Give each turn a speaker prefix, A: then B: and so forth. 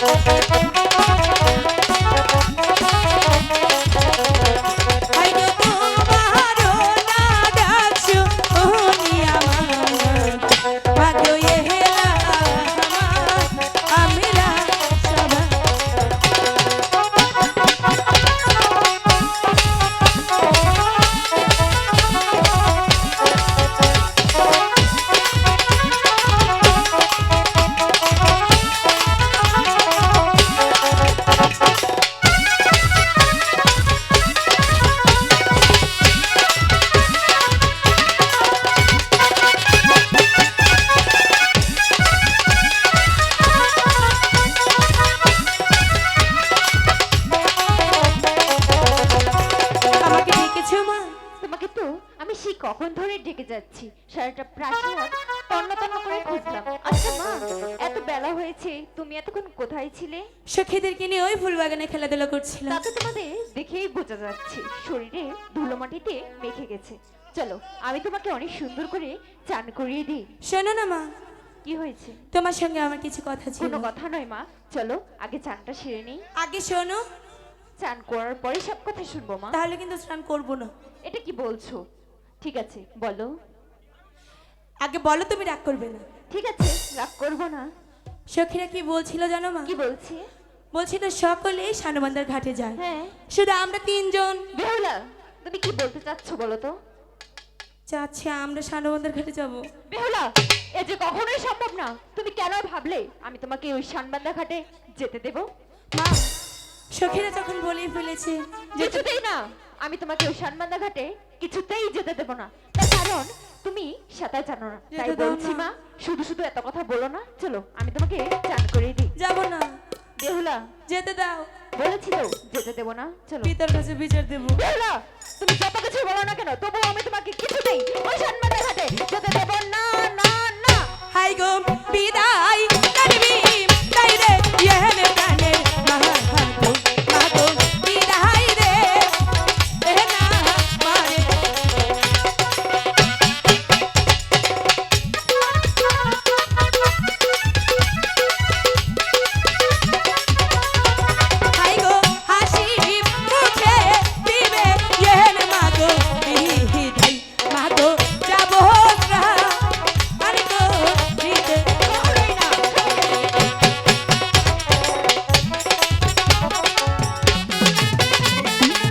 A: Thank you. কখন ধরে ডেকে যাচ্ছি সারাটা প্রাসাদ তন্ন তন্ন করে খুঁজলাম আচ্ছা মা এত বেলা হয়েছে তুমি এতক্ষণ কোথায় ছিলে
B: সখীদেরকে নিয়ে ওই ফুল বাগানে খেলাধুলা করছিলাম
A: তা তো তোমাদের দেখেই বোঝা যাচ্ছে শরীরে ধুলো মাটিতে মেখে গেছে চলো আমি তোমাকে অনেক সুন্দর করে চান করিয়ে দিই
B: শোনো না মা
A: কি হয়েছে
B: তোমার সঙ্গে আমার কিছু কথা ছিল
A: কোনো কথা নয় মা চলো আগে চানটা সেরে নেই
B: আগে শোনো
A: চান করার পরে সব কথা শুনব মা
B: তাহলে কিন্তু স্নান করব না
A: এটা কি বলছো ঠিক আছে বলো।
B: আগে বলো তুমি রাগ করবে না।
A: ঠিক আছে রাগ করব না।
B: সখীরা কি বলছিল জানো মা?
A: কি বলছি?
B: বলছিল সকলে সানুবান্দার ঘাটে যায়।
A: হ্যাঁ।
B: শুধু আমরা তিনজন।
A: বেহুলা তুমি কি বলতে চাচ্ছ বলো তো?
B: চাচ্ছি আমরা সানুবান্দার ঘাটে যাব।
A: বেহুলা এ যে কখনোই সম্ভব না। তুমি কেন ভাবলে আমি তোমাকে ওই শানবান্দা ঘাটে যেতে দেব?
B: মা সখীরা যখন বলেই ফেলেছে যে
A: কিছুতেই না আমি তোমাকে ওই শানবান্দা ঘাটে কিছুতেই যেতে দেব না। তার কারণ তুমি সাঁতার জানো না। তাই বলছি মা শুধু শুধু এত কথা বলো না। চলো আমি তোমাকে চান করে দিই।
B: যাব না।
A: বেহুলা
B: যেতে দাও।
A: বলেছি তো যেতে দেব না। চলো।
B: পিতার কাছে বিচার দেবো।
A: বেহুলা তুমি যত কিছু বলো না কেন তবুও আমি তোমাকে কিছুতেই ওই শানবান্দা ঘাটে যেতে দেব না না না।
B: হাই গো ইয়ে